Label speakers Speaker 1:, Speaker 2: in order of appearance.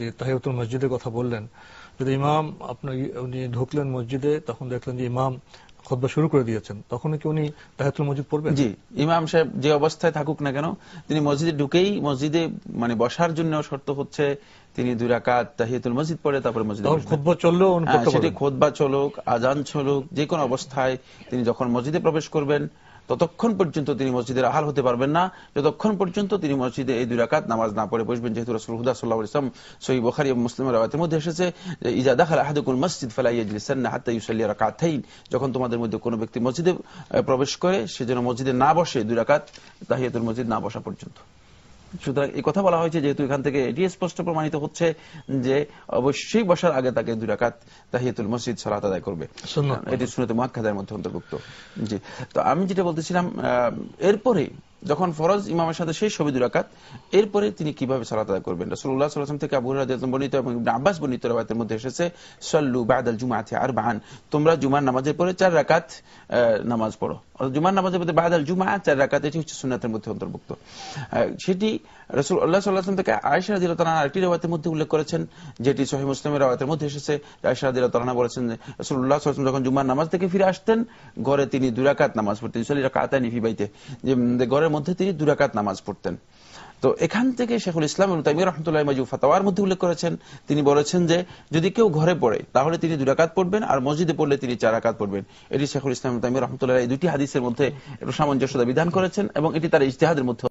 Speaker 1: যে তাহিয়াতুল মসজিদের কথা বললেন, যদি ইমাম আপনার উনি ঢুকলেন মসজিদে, তখন দেখলেন যে ইমাম খুতবা শুরু করে দিয়েছেন তখন কি উনি তাহিয়াতুল মসজিদ পড়বেন?
Speaker 2: জি, ইমাম সাহেব যে অবস্থায় থাকুক না কেন, তিনি মসজিদে ঢুকেই মসজিদে মানে বসার জন্য শর্ত হচ্ছে তিনি দুই রাকাত তাহিয়াতুল মসজিদ পড়ে তারপরে মসজিদে
Speaker 1: খুতবা চললেও উনি
Speaker 2: হ্যাঁ, সেটি খোদবা চলুক আজান চলুক যে কোনো অবস্থায় তিনি যখন মসজিদে প্রবেশ করবেন ততক্ষণ পর্যন্ত তিনি মসজিদের আহাল হতে পারবেন না। যতক্ষণ পর্যন্ত তিনি মসজিদে এই দুই রাকাত নামাজ না পড়ে বসবেন যেহেতু রসুল হুদা সাল্লাহ ইসলাম সহি বখারি মুসলিমের রাওয়াতের মধ্যে এসেছে যে ইজা দাখাল আহাদুকুল মসজিদ ফালা ইয়াজলিসান্না হাত্তা ইউসাল্লি রাকাতাইন। যখন তোমাদের মধ্যে কোনো ব্যক্তি মসজিদে প্রবেশ করে সে যেন মসজিদে না বসে দুই রাকাত তাহিয়াতুল মসজিদ না বসা পর্যন্ত। সুতরাং এই কথা বলা হয়েছে যেহেতু এখান থেকে এটি স্পষ্ট প্রমাণিত হচ্ছে যে অবশ্যই বসার আগে তাকে দুই রাকাত তাহিয়াতুল মসজিদ সালাত আদায় করবে। এটি শুনতে মহাক্ষাদের মধ্যে অন্তর্ভুক্ত। জি। তো আমি যেটা বলতেছিলাম আহ, এরপরে যখন ফরজ ইমামের সাথে শেষ হবে দুই রাকাত, এরপরে তিনি কীভাবে সালাত আদায় করবেন? রাসূলুল্লাহ সাল্লাল্লাহু আলাইহি থেকে আবু হুরায়রা বর্ণিত এবং ইবনে আব্বাস বর্ণিত রাওয়ায়াতের মধ্যে এসেছে, সাল্লু বাদাল জুমআতি আরবাআন। তোমরা জুমার নামাজের পরে চার রাকাত নামাজ পড়ো। অর্থাৎ জুমার নামাজের মধ্যে বাদাল জুমআ, চার রাকাত, এটি হচ্ছে সুন্নাতের মধ্যে অন্তর্ভুক্ত। সেটি রাসূলুল্লাহ সাল্লাল্লাহু আলাইহি থেকে আয়েশা রাদিয়াল্লাহু তাআলা মধ্যে উল্লেখ করেছেন, যেটি সহিহ মুসলিমের রাওয়াতের মধ্যে এসেছে। আয়েশা রাদিয়াল্লাহু তাআলা বলেছেন যে, রাসূলুল্লাহ সাল্লাল্লাহু আলাইহি যখন জুমার নামাজ থেকে ফিরে আসতেন, ঘরে তিনি দুই রাকাত নামাজ পড়তেন। সলি রাকাতানি ফি বাইতে যে যে ঘরের মধ্যে তিনি দুরাকাত নামাজ পড়তেন। তো এখান থেকে শেখুল ইসলাম এবং তাইমিয়া রহমতুল্লাহ মাজু ফাতাওয়ার মধ্যে উল্লেখ করেছেন। তিনি বলেছেন যে, যদি কেউ ঘরে পড়ে, তাহলে তিনি দুরাকাত পড়বেন আর মসজিদে পড়লে তিনি চারাকাত পড়বেন। এটি শেখুল ইসলাম তাইমির রহমতুল্লাহ এই দুটি হাদিসের মধ্যে একটু সামঞ্জস্যতা বিধান করেছেন এবং এটি তার ইজতেহাদের মধ্যে